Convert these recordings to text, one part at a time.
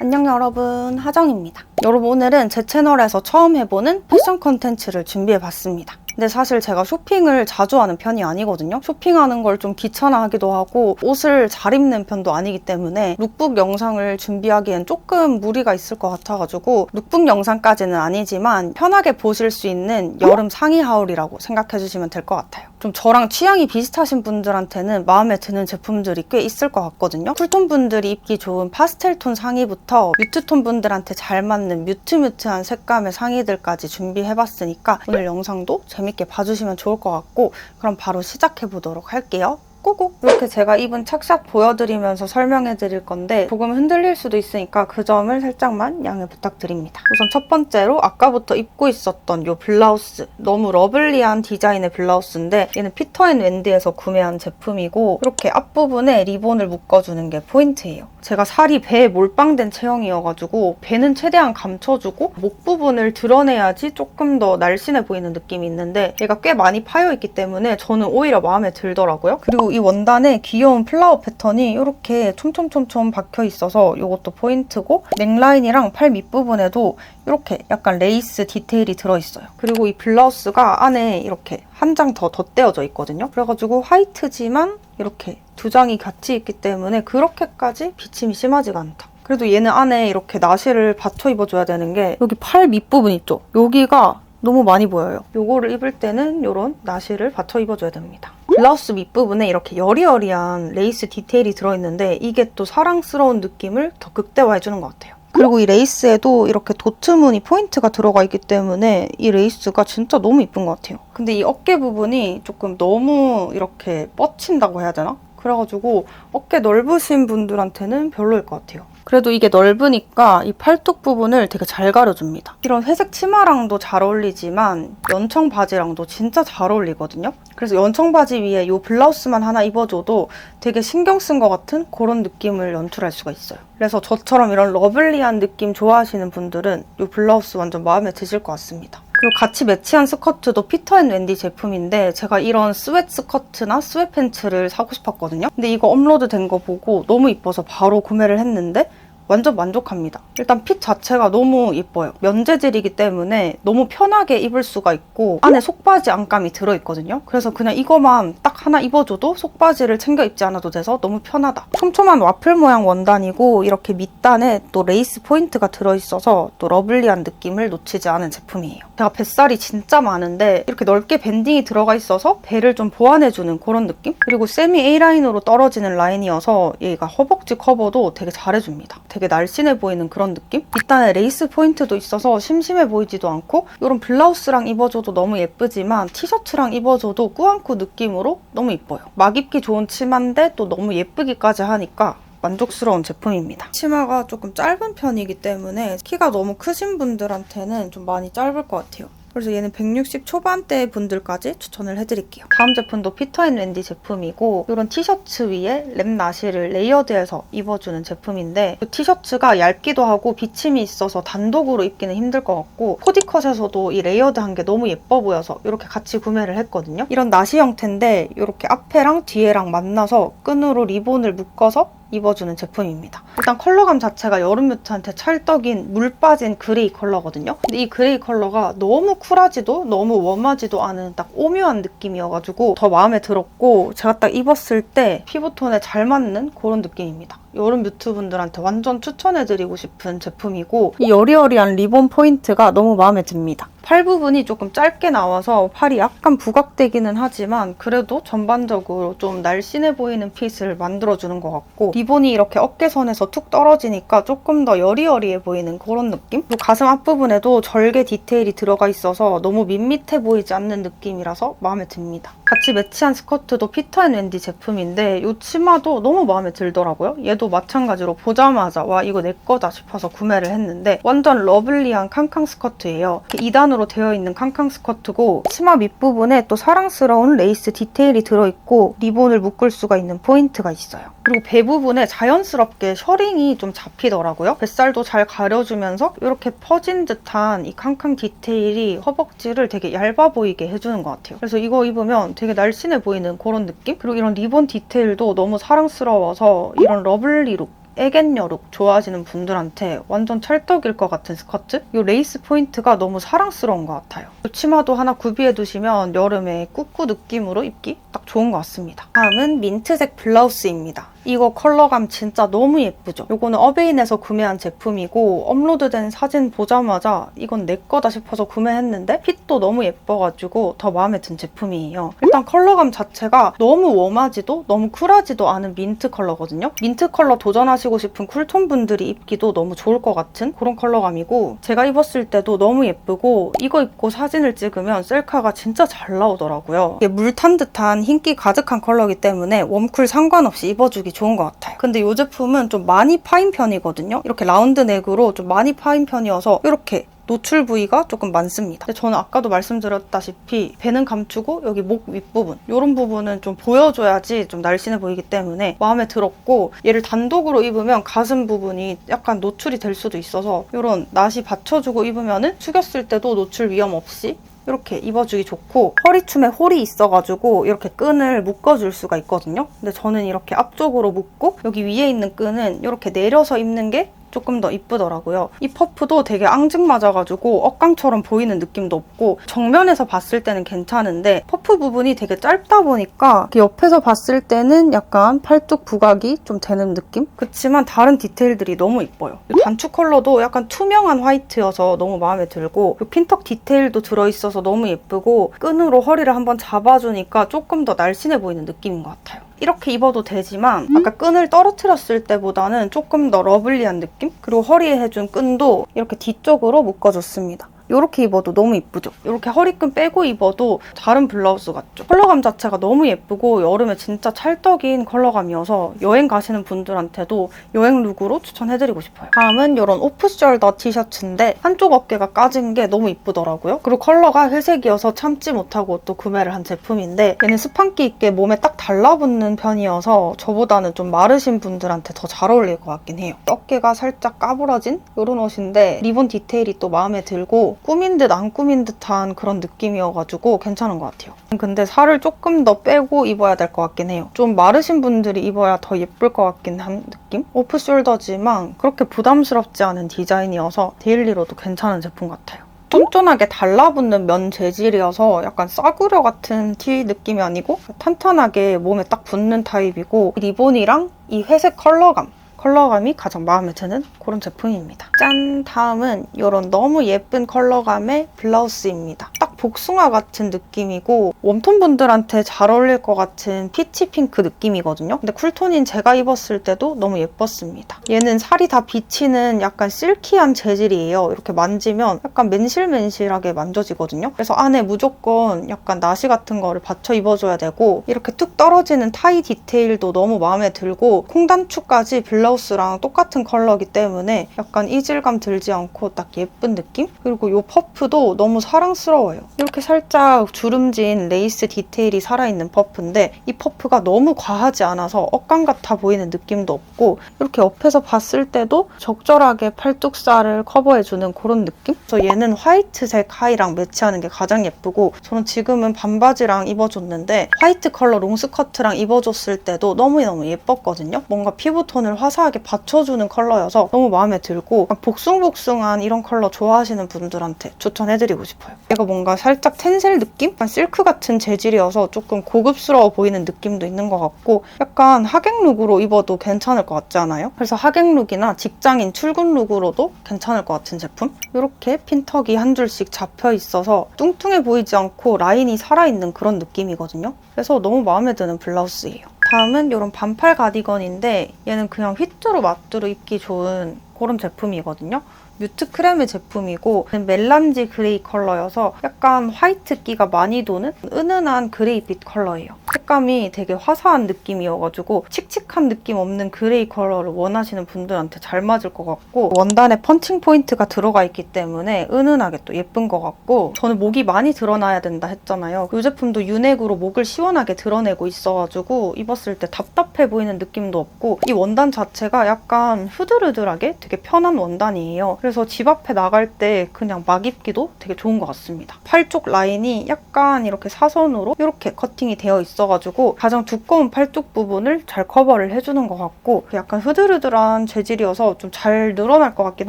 안녕 여러분 하정입니다. 여러분 오늘은 제 채널에서 처음 해보는 패션 컨텐츠를 준비해봤습니다 근데 사실 제가 쇼핑을 자주 하는 편이 아니거든요. 쇼핑하는 걸 좀 귀찮아하기도 하고 옷을 잘 입는 편도 아니기 때문에 룩북 영상을 준비하기엔 조금 무리가 있을 것 같아가지고 룩북 영상까지는 아니지만 편하게 보실 수 있는 여름 상의 하울이라고 생각해 주시면 될 것 같아요 좀 저랑 취향이 비슷하신 분들한테는 마음에 드는 제품들이 꽤 있을 것 같거든요. 쿨톤 분들이 입기 좋은 파스텔 톤 상의부터 뮤트톤 분들한테 잘 맞는 뮤트뮤트한 색감의 상의들까지 준비해봤으니까 오늘 영상도 재밌게 봐주시면 좋을 것 같고 그럼 바로 시작해보도록 할게요. 꼬곡 이렇게 제가 입은 착샷 보여드리면서 설명해 드릴 건데 조금 흔들릴 수도 있으니까 그 점을 살짝만 양해 부탁드립니다. 우선 첫 번째로 아까부터 입고 있었던 이 블라우스 너무 러블리한 디자인의 블라우스인데 얘는 피터앤wendy에서 구매한 제품이고 이렇게 앞부분에 리본을 묶어주는 게 포인트예요. 제가 살이 배에 몰빵된 체형이어가지고 배는 최대한 감춰주고 목 부분을 드러내야지 조금 더 날씬해 보이는 느낌이 있는데 얘가 꽤 많이 파여있기 때문에 저는 오히려 마음에 들더라고요. 그리고 이 원단에 귀여운 플라워 패턴이 이렇게 촘촘촘촘 박혀 있어서 이것도 포인트고 넥라인이랑 팔 밑부분에도 이렇게 약간 레이스 디테일이 들어있어요. 그리고 이 블라우스가 안에 이렇게 한 장 더 덧대어져 있거든요. 그래가지고 화이트지만 이렇게 두 장이 같이 있기 때문에 그렇게까지 비침이 심하지가 않다. 그래도 얘는 안에 이렇게 나시를 받쳐 입어줘야 되는 게 여기 팔 밑부분 있죠? 여기가 너무 많이 보여요. 요거를 입을 때는 이런 나시를 받쳐 입어줘야 됩니다. 블라우스 밑부분에 이렇게 여리여리한 레이스 디테일이 들어있는데 이게 또 사랑스러운 느낌을 더 극대화해주는 것 같아요. 그리고 이 레이스에도 이렇게 도트 무늬 포인트가 들어가 있기 때문에 이 레이스가 진짜 너무 이쁜 것 같아요. 근데 이 어깨 부분이 조금 너무 이렇게 뻗친다고 해야 되나? 그래가지고 어깨 넓으신 분들한테는 별로일 것 같아요. 그래도 이게 넓으니까 이 팔뚝 부분을 되게 잘 가려줍니다. 이런 회색 치마랑도 잘 어울리지만 연청 바지랑도 진짜 잘 어울리거든요. 그래서 연청 바지 위에 이 블라우스만 하나 입어줘도 되게 신경 쓴 것 같은 그런 느낌을 연출할 수가 있어요. 그래서 저처럼 이런 러블리한 느낌 좋아하시는 분들은 이 블라우스 완전 마음에 드실 것 같습니다. 그리고 같이 매치한 스커트도 피터앤wendy 제품인데 제가 이런 스웨트 스커트나 스웨트 팬츠를 사고 싶었거든요. 근데 이거 업로드 된 거 보고 너무 이뻐서 바로 구매를 했는데 완전 만족합니다. 일단 핏 자체가 너무 예뻐요. 면재질이기 때문에 너무 편하게 입을 수가 있고 안에 속바지 안감이 들어있거든요. 그래서 그냥 이거만 딱 하나 입어줘도 속바지를 챙겨 입지 않아도 돼서 너무 편하다. 촘촘한 와플 모양 원단이고 이렇게 밑단에 또 레이스 포인트가 들어있어서 또 러블리한 느낌을 놓치지 않은 제품이에요. 제가 뱃살이 진짜 많은데 이렇게 넓게 밴딩이 들어가 있어서 배를 좀 보완해주는 그런 느낌? 그리고 세미 A라인으로 떨어지는 라인이어서 얘가 허벅지 커버도 되게 잘해줍니다. 되게 날씬해 보이는 그런 느낌? 밑단에 레이스 포인트도 있어서 심심해 보이지도 않고 이런 블라우스랑 입어줘도 너무 예쁘지만 티셔츠랑 입어줘도 꾸안꾸 느낌으로 너무 이뻐요. 막 입기 좋은 치마인데 또 너무 예쁘기까지 하니까 만족스러운 제품입니다. 치마가 조금 짧은 편이기 때문에 키가 너무 크신 분들한테는 좀 많이 짧을 것 같아요. 그래서 얘는 160 초반대 분들까지 추천을 해드릴게요. 다음 제품도 피터앤wendy 제품이고 이런 티셔츠 위에 랩 나시를 레이어드해서 입어주는 제품인데 이 티셔츠가 얇기도 하고 비침이 있어서 단독으로 입기는 힘들 것 같고 코디컷에서도 이 레이어드한 게 너무 예뻐 보여서 이렇게 같이 구매를 했거든요. 이런 나시 형태인데 이렇게 앞에랑 뒤에랑 만나서 끈으로 리본을 묶어서 입어주는 제품입니다. 일단 컬러감 자체가 여름 뮤트한테 찰떡인 물 빠진 그레이 컬러거든요. 근데 이 그레이 컬러가 너무 쿨하지도 너무 웜하지도 않은 딱 오묘한 느낌이어가지고 더 마음에 들었고 제가 딱 입었을 때 피부톤에 잘 맞는 그런 느낌입니다. 여름 뮤트 분들한테 완전 추천해드리고 싶은 제품이고 이 여리여리한 리본 포인트가 너무 마음에 듭니다. 팔 부분이 조금 짧게 나와서 팔이 약간 부각되기는 하지만 그래도 전반적으로 좀 날씬해 보이는 핏을 만들어주는 것 같고 리본이 이렇게 어깨선에서 툭 떨어지니까 조금 더 여리여리해 보이는 그런 느낌? 그리고 가슴 앞부분에도 절개 디테일이 들어가 있어서 너무 밋밋해 보이지 않는 느낌이라서 마음에 듭니다. 같이 매치한 스커트도 피터앤wen디 제품인데 이 치마도 너무 마음에 들더라고요. 얘도 마찬가지로 보자마자 와 이거 내 거다 싶어서 구매를 했는데 완전 러블리한 캉캉 스커트예요. 2단으로 되어 있는 캉캉 스커트고 치마 밑부분에 또 사랑스러운 레이스 디테일이 들어있고 리본을 묶을 수가 있는 포인트가 있어요. 그리고 배 부분에 자연스럽게 셔링이 좀 잡히더라고요. 뱃살도 잘 가려주면서 이렇게 퍼진 듯한 이 캉캉 디테일이 허벅지를 되게 얇아 보이게 해주는 것 같아요. 그래서 이거 입으면 되게 날씬해 보이는 그런 느낌? 그리고 이런 리본 디테일도 너무 사랑스러워서 이런 러블리 룩 애견녀 룩 좋아하시는 분들한테 완전 찰떡일 것 같은 스커트? 이 레이스 포인트가 너무 사랑스러운 것 같아요. 이 치마도 하나 구비해 두시면 여름에 꾸꾸 느낌으로 입기 딱 좋은 것 같습니다. 다음은 민트색 블라우스입니다. 이거 컬러감 진짜 너무 예쁘죠? 이거는 어베인에서 구매한 제품이고 업로드된 사진 보자마자 이건 내 거다 싶어서 구매했는데 핏도 너무 예뻐가지고 더 마음에 든 제품이에요. 일단 컬러감 자체가 너무 웜하지도 너무 쿨하지도 않은 민트 컬러거든요. 민트 컬러 도전하시고 싶은 쿨톤 분들이 입기도 너무 좋을 것 같은 그런 컬러감이고 제가 입었을 때도 너무 예쁘고 이거 입고 사진을 찍으면 셀카가 진짜 잘 나오더라고요. 이게 물 탄 듯한 흰기 가득한 컬러이기 때문에 웜쿨 상관없이 입어주기 좋은 것 같아요. 근데 이 제품은 좀 많이 파인 편이거든요. 이렇게 라운드 넥으로 좀 많이 파인 편이어서 이렇게 노출 부위가 조금 많습니다. 근데 저는 아까도 말씀드렸다시피 배는 감추고 여기 목 윗부분 이런 부분은 좀 보여줘야지 좀 날씬해 보이기 때문에 마음에 들었고 얘를 단독으로 입으면 가슴 부분이 약간 노출이 될 수도 있어서 이런 나시 받쳐주고 입으면은 숙였을 때도 노출 위험 없이 이렇게 입어주기 좋고 허리춤에 홀이 있어가지고 이렇게 끈을 묶어줄 수가 있거든요. 근데 저는 이렇게 앞쪽으로 묶고 여기 위에 있는 끈은 이렇게 내려서 입는 게 조금 더 이쁘더라고요. 이 퍼프도 되게 앙증맞아가지고 억강처럼 보이는 느낌도 없고 정면에서 봤을 때는 괜찮은데 퍼프 부분이 되게 짧다 보니까 옆에서 봤을 때는 약간 팔뚝 부각이 좀 되는 느낌? 그렇지만 다른 디테일들이 너무 이뻐요. 이 단추 컬러도 약간 투명한 화이트여서 너무 마음에 들고 이 핀턱 디테일도 들어있어서 너무 예쁘고 끈으로 허리를 한번 잡아주니까 조금 더 날씬해 보이는 느낌인 것 같아요. 이렇게 입어도 되지만 아까 끈을 떨어뜨렸을 때보다는 조금 더 러블리한 느낌? 그리고 허리에 해준 끈도 이렇게 뒤쪽으로 묶어줬습니다. 이렇게 입어도 너무 이쁘죠? 이렇게 허리끈 빼고 입어도 다른 블라우스 같죠? 컬러감 자체가 너무 예쁘고 여름에 진짜 찰떡인 컬러감이어서 여행 가시는 분들한테도 여행 룩으로 추천해드리고 싶어요. 다음은 이런 오프숄더 티셔츠인데 한쪽 어깨가 까진 게 너무 이쁘더라고요. 그리고 컬러가 회색이어서 참지 못하고 또 구매를 한 제품인데 얘는 스판기 있게 몸에 딱 달라붙는 편이어서 저보다는 좀 마르신 분들한테 더 잘 어울릴 것 같긴 해요. 어깨가 살짝 까부러진 이런 옷인데 리본 디테일이 또 마음에 들고 꾸민 듯 안 꾸민 듯한 그런 느낌이어가지고 괜찮은 것 같아요. 근데 살을 조금 더 빼고 입어야 될 것 같긴 해요. 좀 마르신 분들이 입어야 더 예쁠 것 같긴 한 느낌? 오프숄더지만 그렇게 부담스럽지 않은 디자인이어서 데일리로도 괜찮은 제품 같아요. 쫀쫀하게 달라붙는 면 재질이어서 약간 싸구려 같은 티 느낌이 아니고 탄탄하게 몸에 딱 붙는 타입이고 리본이랑 이 회색 컬러감 컬러감이 가장 마음에 드는 그런 제품입니다. 짠! 다음은 이런 너무 예쁜 컬러감의 블라우스입니다. 딱 복숭아 같은 느낌이고 웜톤 분들한테 잘 어울릴 것 같은 피치 핑크 느낌이거든요. 근데 쿨톤인 제가 입었을 때도 너무 예뻤습니다. 얘는 살이 다 비치는 약간 실키한 재질이에요. 이렇게 만지면 약간 맨실맨실하게 만져지거든요. 그래서 안에 무조건 약간 나시 같은 거를 받쳐 입어줘야 되고 이렇게 툭 떨어지는 타이 디테일도 너무 마음에 들고 콩단추까지 블 라우스랑 똑같은 컬러기 때문에 약간 이질감 들지 않고 딱 예쁜 느낌? 그리고 이 퍼프도 너무 사랑스러워요. 이렇게 살짝 주름진 레이스 디테일이 살아있는 퍼프인데 이 퍼프가 너무 과하지 않아서 억강 같아 보이는 느낌도 없고 이렇게 옆에서 봤을 때도 적절하게 팔뚝살을 커버해주는 그런 느낌? 그래서 얘는 화이트색 하이랑 매치하는 게 가장 예쁘고 저는 지금은 반바지랑 입어줬는데 화이트 컬러 롱스커트랑 입어줬을 때도 너무너무 예뻤거든요. 뭔가 피부톤을 화사 하게 받쳐주는 컬러여서 너무 마음에 들고 복숭복숭한 이런 컬러 좋아하시는 분들한테 추천해드리고 싶어요. 얘가 뭔가 살짝 텐셀 느낌? 약간 실크 같은 재질이어서 조금 고급스러워 보이는 느낌도 있는 것 같고 약간 하객 룩으로 입어도 괜찮을 것 같지 않아요? 그래서 하객 룩이나 직장인 출근 룩으로도 괜찮을 것 같은 제품? 이렇게 핀턱이 한 줄씩 잡혀 있어서 뚱뚱해 보이지 않고 라인이 살아있는 그런 느낌이거든요. 그래서 너무 마음에 드는 블라우스예요. 다음은 이런 반팔 가디건인데 얘는 그냥 휘뚜루 마뚜루 입기 좋은 그런 제품이거든요. 뮤트 크렘의 제품이고 멜란지 그레이 컬러여서 약간 화이트기가 많이 도는 은은한 그레이빛 컬러예요. 색감이 되게 화사한 느낌이어가지고 칙칙한 느낌 없는 그레이 컬러를 원하시는 분들한테 잘 맞을 것 같고 원단에 펀칭 포인트가 들어가 있기 때문에 은은하게 또 예쁜 것 같고 저는 목이 많이 드러나야 된다 했잖아요. 이 제품도 윤액으로 목을 시원하게 드러내고 있어가지고 입었을 때 답답해 보이는 느낌도 없고 이 원단 자체가 약간 후들후들하게 되게 편한 원단이에요. 그래서 집 앞에 나갈 때 그냥 막 입기도 되게 좋은 것 같습니다. 팔쪽 라인이 약간 이렇게 사선으로 이렇게 커팅이 되어 있어가지고 가장 두꺼운 팔쪽 부분을 잘 커버를 해주는 것 같고 약간 흐드르드한 재질이어서 좀 잘 늘어날 것 같긴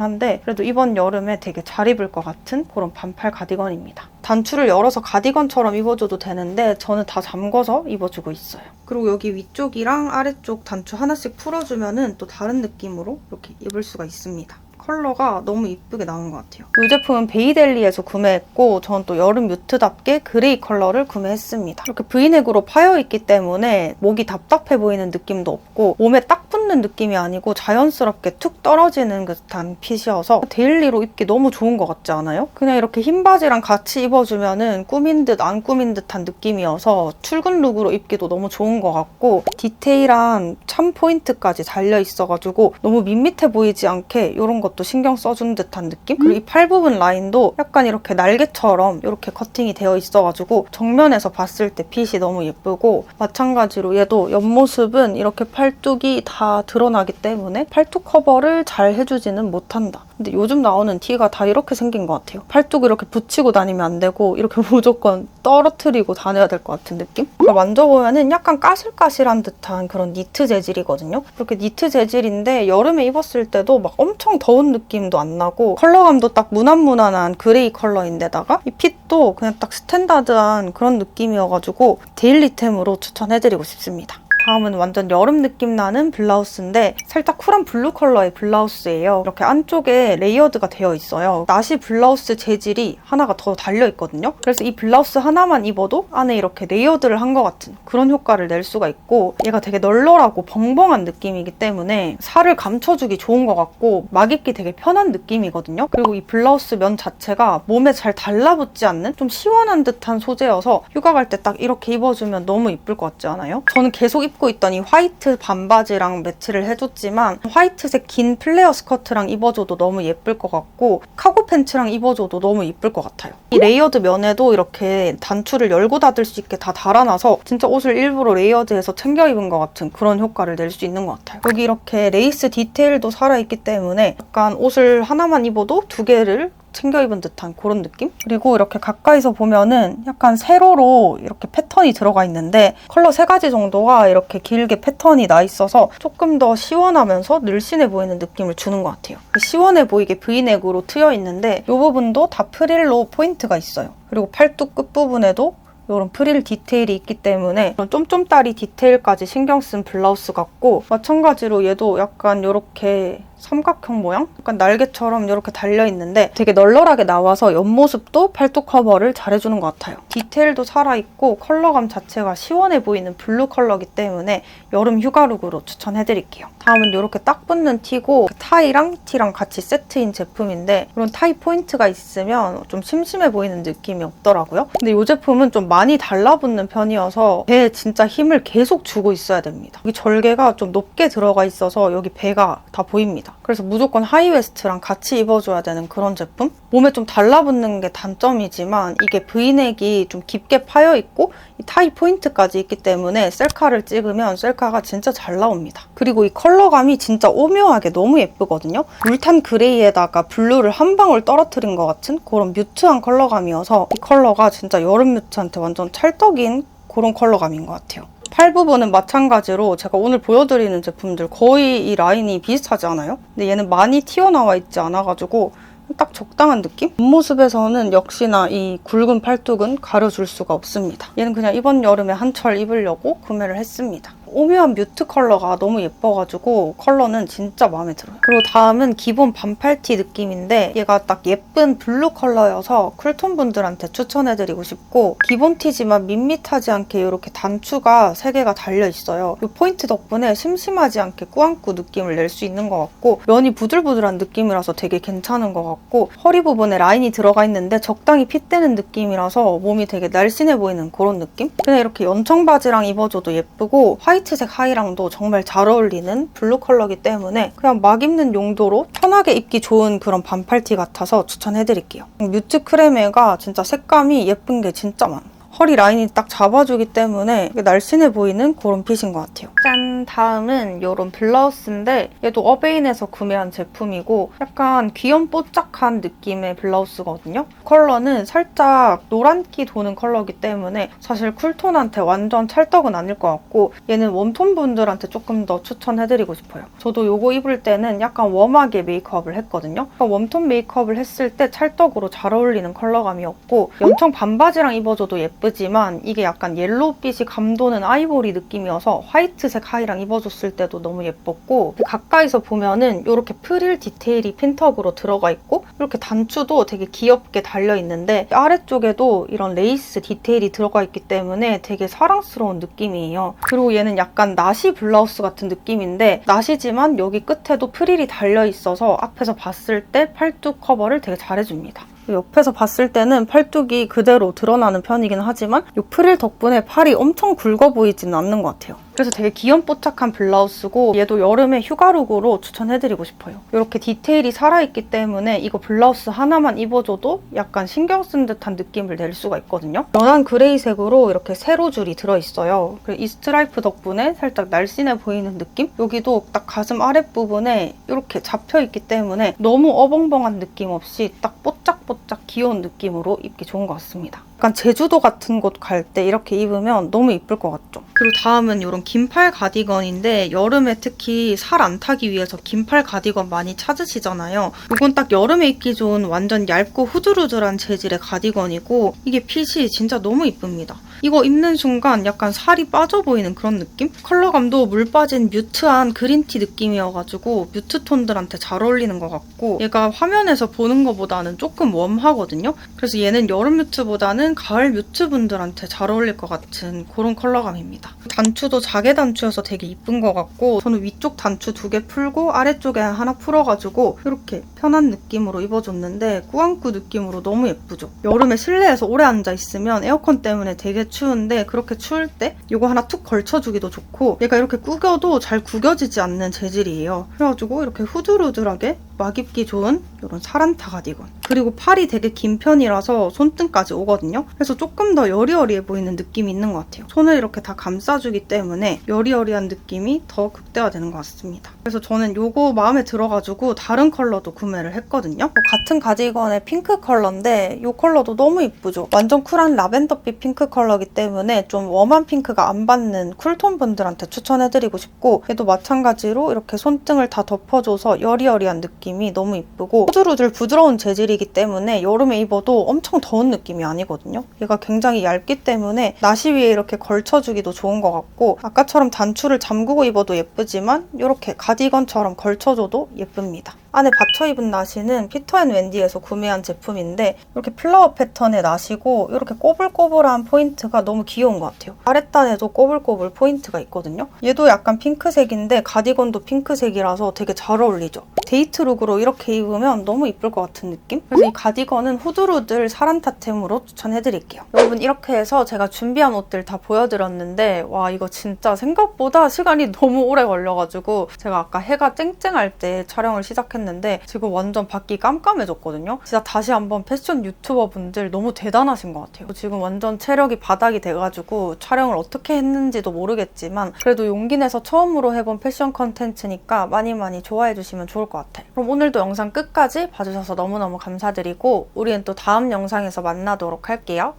한데 그래도 이번 여름에 되게 잘 입을 것 같은 그런 반팔 가디건입니다. 단추를 열어서 가디건처럼 입어줘도 되는데 저는 다 잠궈서 입어주고 있어요. 그리고 여기 위쪽이랑 아래쪽 단추 하나씩 풀어주면은 또 다른 느낌으로 이렇게 입을 수가 있 습니다. 컬러가 너무 이쁘게 나온 것 같아요. 이 제품은 베이델리에서 구매했고 저는 또 여름 뮤트답게 그레이 컬러를 구매했습니다. 이렇게 브이넥으로 파여있기 때문에 목이 답답해 보이는 느낌도 없고 몸에 딱 붙는 느낌이 아니고 자연스럽게 툭 떨어지는 듯한 핏이어서 데일리로 입기 너무 좋은 것 같지 않아요? 그냥 이렇게 흰 바지랑 같이 입어주면 은 꾸민 듯 안 꾸민 듯한 느낌이어서 출근 룩으로 입기도 너무 좋은 것 같고 디테일한 참 포인트까지 달려 있어가지고 너무 밋밋해 보이지 않게 이런 것도 신경 써준 듯한 느낌? 그리고 이 팔 부분 라인도 약간 이렇게 날개처럼 이렇게 커팅이 되어 있어가지고 정면에서 봤을 때 핏이 너무 예쁘고 마찬가지로 얘도 옆모습은 이렇게 팔뚝이 다 드러나기 때문에 팔뚝 커버를 잘 해주지는 못한다. 근데 요즘 나오는 티가 다 이렇게 생긴 것 같아요. 팔뚝 이렇게 붙이고 다니면 안 되고 이렇게 무조건 떨어뜨리고 다녀야 될 것 같은 느낌? 그러니까 만져보면 은 약간 까실까실한 듯한 그런 니트 재질이거든요. 이렇게 니트 재질인데 여름에 입었을 때도 막 엄청 더운 느낌도 안 나고 컬러감도 딱 무난무난한 그레이 컬러인데다가 이 핏도 그냥 딱 스탠다드한 그런 느낌이어가지고 데일리템으로 추천해드리고 싶습니다. 다음은 완전 여름 느낌 나는 블라우스인데 살짝 쿨한 블루 컬러의 블라우스예요. 이렇게 안쪽에 레이어드가 되어 있어요. 나시 블라우스 재질이 하나가 더 달려 있거든요. 그래서 이 블라우스 하나만 입어도 안에 이렇게 레이어드를 한 것 같은 그런 효과를 낼 수가 있고 얘가 되게 널널하고 벙벙한 느낌이기 때문에 살을 감춰주기 좋은 것 같고 막 입기 되게 편한 느낌이거든요. 그리고 이 블라우스 면 자체가 몸에 잘 달라붙지 않는 좀 시원한 듯한 소재여서 휴가 갈 때 딱 이렇게 입어주면 너무 이쁠 것 같지 않아요? 저는 계속 입고 있던 이 화이트 반바지랑 매치를 해줬지만 화이트색 긴 플레어 스커트랑 입어줘도 너무 예쁠 것 같고 카고 팬츠랑 입어줘도 너무 이쁠 것 같아요. 이 레이어드 면에도 이렇게 단추를 열고 닫을 수 있게 다 달아놔서 진짜 옷을 일부러 레이어드해서 챙겨 입은 것 같은 그런 효과를 낼 수 있는 것 같아요. 여기 이렇게 레이스 디테일도 살아있기 때문에 약간 옷을 하나만 입어도 두 개를 챙겨 입은 듯한 그런 느낌? 그리고 이렇게 가까이서 보면은 약간 세로로 이렇게 패턴이 들어가 있는데 컬러 세 가지 정도가 이렇게 길게 패턴이 나 있어서 조금 더 시원하면서 늘씬해 보이는 느낌을 주는 것 같아요. 시원해 보이게 브이넥으로 트여 있는데 이 부분도 다 프릴로 포인트가 있어요. 그리고 팔뚝 끝부분에도 이런 프릴 디테일이 있기 때문에 이런 쫌쫌다리 디테일까지 신경 쓴 블라우스 같고 마찬가지로 얘도 약간 이렇게 삼각형 모양? 약간 날개처럼 이렇게 달려있는데 되게 널널하게 나와서 옆모습도 팔뚝 커버를 잘해주는 것 같아요. 디테일도 살아있고 컬러감 자체가 시원해 보이는 블루 컬러기 때문에 여름 휴가룩으로 추천해드릴게요. 다음은 이렇게 딱 붙는 티고 타이랑 티랑 같이 세트인 제품인데 이런 타이 포인트가 있으면 좀 심심해 보이는 느낌이 없더라고요. 근데 이 제품은 좀 많이 달라붙는 편이어서 배에 진짜 힘을 계속 주고 있어야 됩니다. 여기 절개가 좀 높게 들어가 있어서 여기 배가 다 보입니다. 그래서 무조건 하이웨스트랑 같이 입어줘야 되는 그런 제품? 몸에 좀 달라붙는 게 단점이지만 이게 브이넥이 좀 깊게 파여 있고 이 타이 포인트까지 있기 때문에 셀카를 찍으면 셀카가 진짜 잘 나옵니다. 그리고 이 컬러감이 진짜 오묘하게 너무 예쁘거든요. 물탄 그레이에다가 블루를 한 방울 떨어뜨린 것 같은 그런 뮤트한 컬러감이어서 이 컬러가 진짜 여름 뮤트한테 완전 찰떡인 그런 컬러감인 것 같아요. 팔 부분은 마찬가지로 제가 오늘 보여드리는 제품들 거의 이 라인이 비슷하지 않아요? 근데 얘는 많이 튀어나와 있지 않아가지고 딱 적당한 느낌? 겉모습에서는 역시나 이 굵은 팔뚝은 가려줄 수가 없습니다. 얘는 그냥 이번 여름에 한철 입으려고 구매를 했습니다. 오묘한 뮤트 컬러가 너무 예뻐가지고 컬러는 진짜 마음에 들어요. 그리고 다음은 기본 반팔티 느낌인데 얘가 딱 예쁜 블루 컬러여서 쿨톤 분들한테 추천해드리고 싶고 기본 티지만 밋밋하지 않게 이렇게 단추가 3개가 달려있어요. 이 포인트 덕분에 심심하지 않게 꾸안꾸 느낌을 낼 수 있는 것 같고 면이 부들부들한 느낌이라서 되게 괜찮은 것 같고 허리 부분에 라인이 들어가 있는데 적당히 핏되는 느낌이라서 몸이 되게 날씬해 보이는 그런 느낌? 그냥 이렇게 연청 바지랑 입어줘도 예쁘고 화이 트색 하의랑도 정말 잘 어울리는 블루 컬러기 때문에 그냥 막 입는 용도로 편하게 입기 좋은 그런 반팔티 같아서 추천해드릴게요. 뮤트 크레메가 진짜 색감이 예쁜 게 진짜 많아. 허리 라인이 딱 잡아주기 때문에 날씬해 보이는 그런 핏인 것 같아요. 짠! 다음은 이런 블라우스인데 얘도 어베인에서 구매한 제품이고 약간 귀염뽀짝한 느낌의 블라우스거든요. 컬러는 살짝 노란기 도는 컬러기 때문에 사실 쿨톤한테 완전 찰떡은 아닐 것 같고 얘는 웜톤 분들한테 조금 더 추천해드리고 싶어요. 저도 이거 입을 때는 약간 웜하게 메이크업을 했거든요. 그러니까 웜톤 메이크업을 했을 때 찰떡으로 잘 어울리는 컬러감이었고 엄청 반바지랑 입어줘도 예 쁘지만 이게 약간 옐로우빛이 감도는 아이보리 느낌이어서 화이트색 하이랑 입어줬을 때도 너무 예뻤고 가까이서 보면은 이렇게 프릴 디테일이 핀턱으로 들어가 있고 이렇게 단추도 되게 귀엽게 달려 있는데 아래쪽에도 이런 레이스 디테일이 들어가 있기 때문에 되게 사랑스러운 느낌이에요. 그리고 얘는 약간 나시 블라우스 같은 느낌인데 나시지만 여기 끝에도 프릴이 달려 있어서 앞에서 봤을 때 팔뚝 커버를 되게 잘해줍니다. 옆에서 봤을 때는 팔뚝이 그대로 드러나는 편이긴 하지만 이 프릴 덕분에 팔이 엄청 굵어 보이지는 않는 것 같아요. 그래서 되게 귀염뽀짝한 블라우스고 얘도 여름에 휴가룩으로 추천해드리고 싶어요. 이렇게 디테일이 살아있기 때문에 이거 블라우스 하나만 입어줘도 약간 신경 쓴 듯한 느낌을 낼 수가 있거든요. 연한 그레이색으로 이렇게 세로 줄이 들어있어요. 이 스트라이프 덕분에 살짝 날씬해 보이는 느낌? 여기도 딱 가슴 아랫부분에 이렇게 잡혀있기 때문에 너무 어벙벙한 느낌 없이 딱 뽀짝뽀짝 귀여운 느낌으로 입기 좋은 것 같습니다. 약간 제주도 같은 곳 갈 때 이렇게 입으면 너무 이쁠 것 같죠? 그리고 다음은 이런 긴팔 가디건인데 여름에 특히 살 안 타기 위해서 긴팔 가디건 많이 찾으시잖아요. 이건 딱 여름에 입기 좋은 완전 얇고 후들후들한 재질의 가디건이고 이게 핏이 진짜 너무 이쁩니다. 이거 입는 순간 약간 살이 빠져 보이는 그런 느낌? 컬러감도 물 빠진 뮤트한 그린티 느낌이어가지고 뮤트 톤들한테 잘 어울리는 것 같고 얘가 화면에서 보는 것보다는 조금 웜하거든요. 그래서 얘는 여름 뮤트보다는 가을 뮤트 분들한테 잘 어울릴 것 같은 그런 컬러감입니다. 단추도 자개 단추여서 되게 이쁜 것 같고 저는 위쪽 단추 두 개 풀고 아래쪽에 하나 풀어가지고 이렇게 편한 느낌으로 입어줬는데 꾸안꾸 느낌으로 너무 예쁘죠? 여름에 실내에서 오래 앉아있으면 에어컨 때문에 되게 추운데 그렇게 추울 때 이거 하나 툭 걸쳐주기도 좋고 얘가 이렇게 구겨도 잘 구겨지지 않는 재질이에요. 그래가지고 이렇게 후들후들하게 막 입기 좋은 이런 사란타 가디건. 그리고 팔이 되게 긴 편이라서 손등까지 오거든요. 그래서 조금 더 여리여리해 보이는 느낌이 있는 것 같아요. 손을 이렇게 다 감싸주기 때문에 여리여리한 느낌이 더 극대화되는 것 같습니다. 그래서 저는 이거 마음에 들어가지고 다른 컬러도 구매를 했거든요. 뭐 같은 가디건의 핑크 컬러인데 이 컬러도 너무 이쁘죠? 완전 쿨한 라벤더빛 핑크 컬러기 때문에 좀 웜한 핑크가 안 받는 쿨톤 분들한테 추천해드리고 싶고 얘도 마찬가지로 이렇게 손등을 다 덮어줘서 여리여리한 느낌 이 너무 이쁘고 후들후들 부드러운 재질이기 때문에 여름에 입어도 엄청 더운 느낌이 아니거든요. 얘가 굉장히 얇기 때문에 나시 위에 이렇게 걸쳐주기도 좋은 것 같고 아까처럼 단추를 잠그고 입어도 예쁘지만 이렇게 가디건처럼 걸쳐줘도 예쁩니다. 안에 받쳐 입은 나시는 피터앤웬디에서 구매한 제품인데 이렇게 플라워 패턴의 나시고 이렇게 꼬불꼬불한 포인트가 너무 귀여운 것 같아요. 아랫단에도 꼬불꼬불 포인트가 있거든요. 얘도 약간 핑크색인데 가디건도 핑크색이라서 되게 잘 어울리죠. 데이트 룩으로 이렇게 입으면 너무 이쁠 것 같은 느낌? 그래서 이 가디건은 후드루들 사란타템으로 추천해드릴게요. 여러분 이렇게 해서 제가 준비한 옷들 다 보여드렸는데 와 이거 진짜 생각보다 시간이 너무 오래 걸려가지고 제가 아까 해가 쨍쨍할 때 촬영을 시작했는데 지금 완전 밖이 깜깜해졌거든요. 진짜 다시 한번 패션 유튜버 분들 너무 대단하신 것 같아요. 지금 완전 체력이 바닥이 돼가지고 촬영을 어떻게 했는지도 모르겠지만 그래도 용기 내서 처음으로 해본 패션 컨텐츠니까 많이 많이 좋아해 주시면 좋을 것 같아요. 그럼 오늘도 영상 끝까지 봐주셔서 너무너무 감사드리고 우리는 또 다음 영상에서 만나도록 할게요.